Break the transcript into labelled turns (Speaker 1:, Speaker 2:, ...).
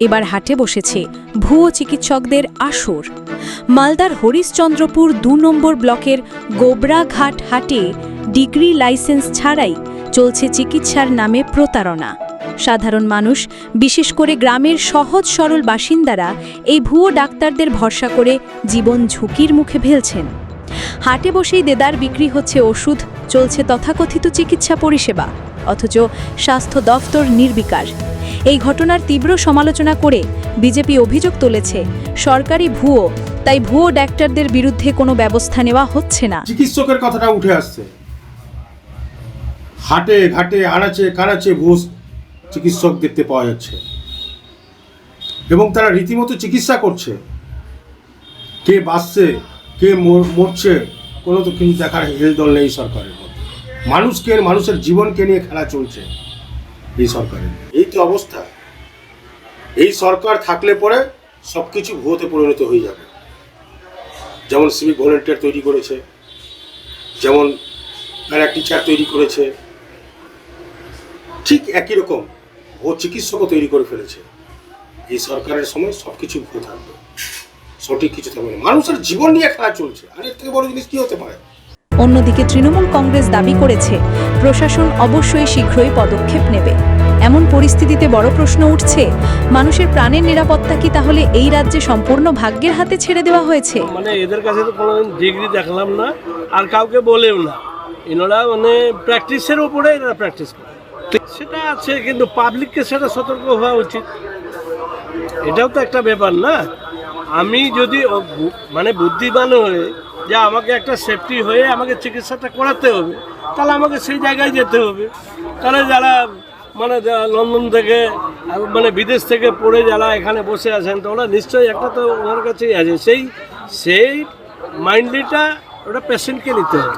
Speaker 1: এবার হাটে বসেছে ভুয়ো চিকিৎসকদের আসর। মালদার হরিশ্চন্দ্রপুর দু নম্বর ব্লকের গোবরাঘাট হাটে ডিগ্রি লাইসেন্স ছাড়াই চলছে চিকিৎসার নামে প্রতারণা। সাধারণ মানুষ, বিশেষ করে গ্রামের সহজ সরল বাসিন্দারা এই ভুয়ো ডাক্তারদের ভরসা করে জীবন ঝুঁকির মুখে ফেলছেন। হাটে বসেই দেদার বিক্রি হচ্ছে ওষুধ, চলছে তথাকথিত চিকিৎসা পরিষেবা, অথচ স্বাস্থ্য দফতর নির্বিকার। এই ঘটনার তীব্র সমালোচনা করে বিজেপি অভিযোগ তুলেছে, সরকারি ভুয়ো, তাই ভুয়ো ডাক্তারদের বিরুদ্ধে কোনো ব্যবস্থা নেওয়া হচ্ছে না।
Speaker 2: চিকিৎসকের কথাটা উঠে আসছে। হাটে ঘাটে আনাচে কানাচে ভুষ চিকিৎসক দেখতে পাওয়া যাচ্ছে। এবং তারা রীতিমতো চিকিৎসা করছে। কে বাঁচছে, কে মরছে, কোনো তো কিন্তু দেখার হেলদল নেই সরকারের মানুষকে, মানুষের জীবনকে নিয়ে খেলা চলছে। এই সরকারের। এই তো অবস্থা। এই সরকার থাকলে পরে সব কিছু ভুয়োতে পরিণত হয়ে যাবে। যেমন সিভিক ভলেন্টিয়ার তৈরি করেছে, যেমন প্যারা টিচার তৈরি করেছে, ঠিক একই রকম ও চিকিৎসকও তৈরি করে ফেলেছে। এই সরকারের সময় সব কিছু ভুল থাকবে। সঠিক কিছু থাকবে না। মানুষের জীবন নিয়ে খেলা চলছে। আর এর থেকে বড় জিনিস কি হতে পারে?
Speaker 1: অন্যদিকে তৃণমূল কংগ্রেস দাবি করেছে, প্রশাসন অবশ্যই শীঘ্রই পদক্ষেপ নেবে। এমন পরিস্থিতিতে বড় প্রশ্ন উঠছে, মানুষের প্রাণের নিরাপত্তা কি তাহলে এই রাজ্যে সম্পূর্ণ ভাগ্যের হাতে ছেড়ে দেওয়া হয়েছে?
Speaker 3: মানে এদের কাছে তো কোনো ডিগ্রি দেখলাম না, আর কাউকে বলেও না। এনারা মানে প্র্যাকটিসের উপরে এনারা প্র্যাকটিস করে। সেটা আছে, কিন্তু পাবলিককে সেটা সতর্ক হওয়া উচিত। এটাও তো একটা ব্যাপার না। আমি যদি মানে বুদ্ধিমান হয়ে যে আমাকে একটা সেফটি হয়ে আমাকে চিকিৎসাটা করাতে হবে। তাহলে আমাকে সেই জায়গায় যেতে হবে। তাহলে যারা মানে লন্ডন থেকে মানে বিদেশ থেকে পড়ে যারা এখানে বসে আছেন, তো ওরা নিশ্চয়ই একটা তো ওনার কাছেই আছে। সেই সেই মাইন্ডলিটা ওটা পেশেন্টকে নিতে হবে।